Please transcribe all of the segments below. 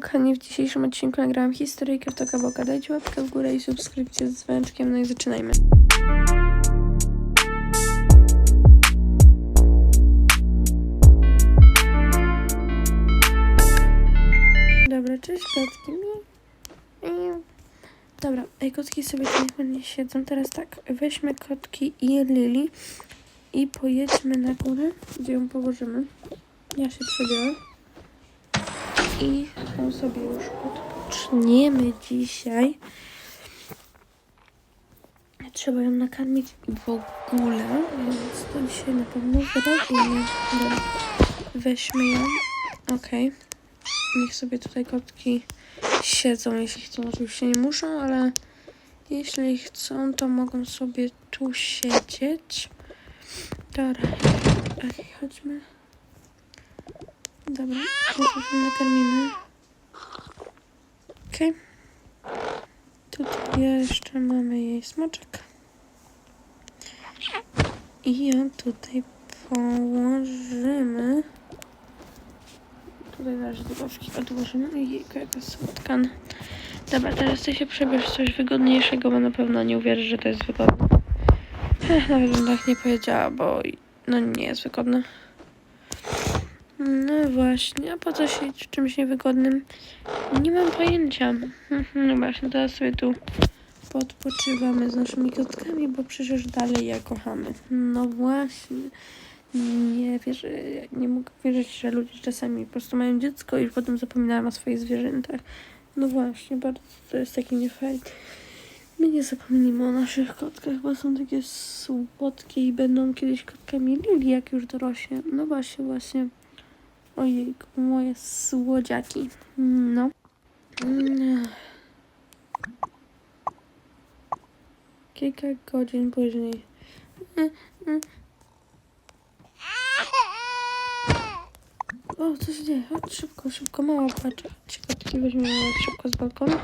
Kochani, w dzisiejszym odcinku nagrałam historyjkę w Toka Boka. Dajcie łapkę w górę i subskrypcję z dzwoneczkiem, no i zaczynajmy. Dobra, cześć kotki. Dobra, ej, kotki sobie niech ładnie siedzą. Teraz tak, weźmy kotki i Lili i pojedźmy na górę, gdzie ją położymy. Ja się przebiorę. I tam sobie już odpoczniemy dzisiaj. Trzeba ją nakarmić w ogóle, więc to dzisiaj na pewno zrobimy. Weźmy ją. Okej. Niech sobie tutaj kotki siedzą, jeśli chcą. Oczywiście nie muszą, ale jeśli chcą, to mogą sobie tu siedzieć. Dobra, Ej, chodźmy. Dobra, ją nakarmimy. Okej. Tutaj jeszcze mamy jej smoczek. I ją tutaj położymy. Tutaj na razie zabawki odłożymy. Jejku, jaka słodka. Dobra, teraz ty się przebierz coś wygodniejszego, bo na pewno nie uwierzysz, że to jest wygodne. Ech, nawet bym tak nie powiedziała, bo no nie jest wygodne. No właśnie, a po co w czymś niewygodnym? Nie mam pojęcia. Mhm, No właśnie, teraz sobie tu podpoczywamy z naszymi kotkami, bo przecież dalej je kochamy. No właśnie. Nie wierzę, nie mogę wierzyć, że ludzie czasami po prostu mają dziecko i potem zapominają o swoich zwierzętach. No właśnie, bardzo to jest taki niefajne. My nie zapomnimy o naszych kotkach, bo są takie słodkie i będą kiedyś kotkami Lili, jak już dorośnie. No właśnie, właśnie. Ojejku, moje słodziaki. No. Kilka godzin później. O, co się dzieje? Chodź szybko, szybko, patrz. Chodź, kotki, weźmiemy szybko z balkonu.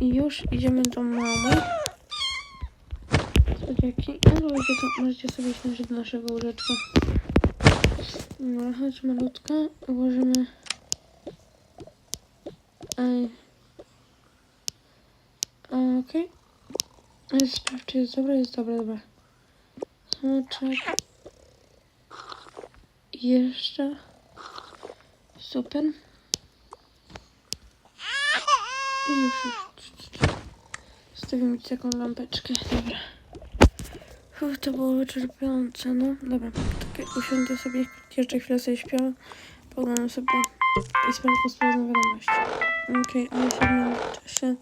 I już idziemy do małej. Słodziaki. A możecie, to, możecie sobie do naszego łóżeczka. No, chodź malutka. Ułożymy... Ej. Okej. Okay. Sprawdź, czy jest dobra, jest dobra, dobra. Smoczek. Jeszcze. Super. I już, już. Zostawimy ci taką lampeczkę. Dobra. To było wyczerpujące, no. Dobra, tak usiądę sobie, jeszcze chwilę sobie śpię. Poglądam sobie i sprawdzę sprawdzę wiadomości. Okej, okay, ale się w międzyczasie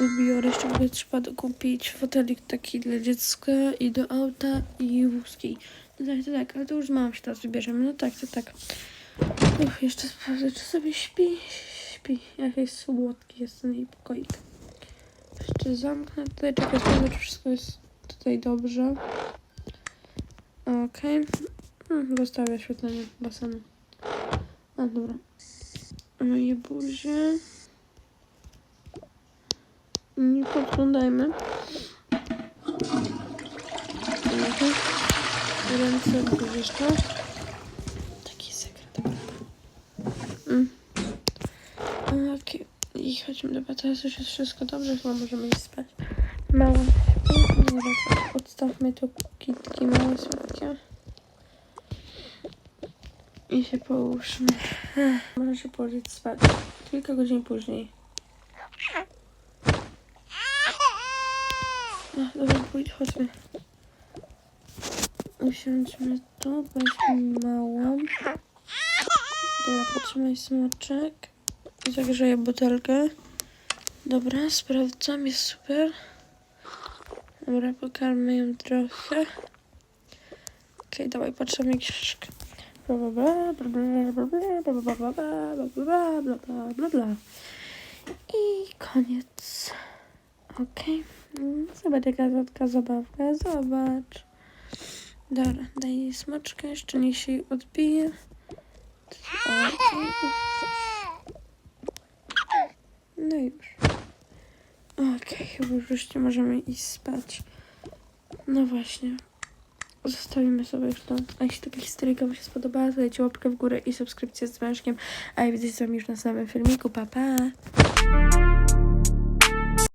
ubiorę. Jeszcze w trzeba dokupić fotelik taki dla dziecka i do auta i wózki. No tak, to tak, ale to już mam się teraz wybierzemy. No tak, to tak. Uff, jeszcze sprawdzę, czy sobie śpi. Śpi. Jakiś słodki jest ten jej pokoik. Jeszcze zamknę tutaj, czekaj, sprawdzę, czy wszystko jest tutaj dobrze. Okej. Okay. Hmm, Zostawię oświetlenie basenu. A, dobra. Moje buzie. Nie podglądajmy. Mhm. Ręce buziszka. Taki sekret. Mm. Okej. I chodźmy, dobra, teraz już jest wszystko dobrze, chyba możemy iść spać. Mała śpi. Dobra, to odstawmy tu kitki małe, słodkie. I się połóżmy. Może się położyć spać. Kilka godzin później. Ach, dobra, pójdź, chodźmy. Usiądźmy tu, weźmy małą. Dobra, potrzymaj smoczek. Zagrzeję butelkę. Dobra, sprawdzam, jest super. Dobra, pokarmy ją trochę. Okej, okay, dawaj, patrzymy książkę. Bla bla bla bla bla bla bla bla bla bla bla bla bla bla I koniec. Okej. Okay. Zobacz jaka słodka zabawka, zobacz. Dobra, daj jej smoczkę, jeszcze niech się jej odbije. No już. Okej, okay, chyba już nie możemy iść spać. No właśnie. zostawimy sobie już to. A jeśli taka historyjka Wam się spodobała, to dajcie łapkę w górę i subskrypcję z dzwoneczkiem. A ja widzę się z Wami już na samym filmiku. Pa, pa!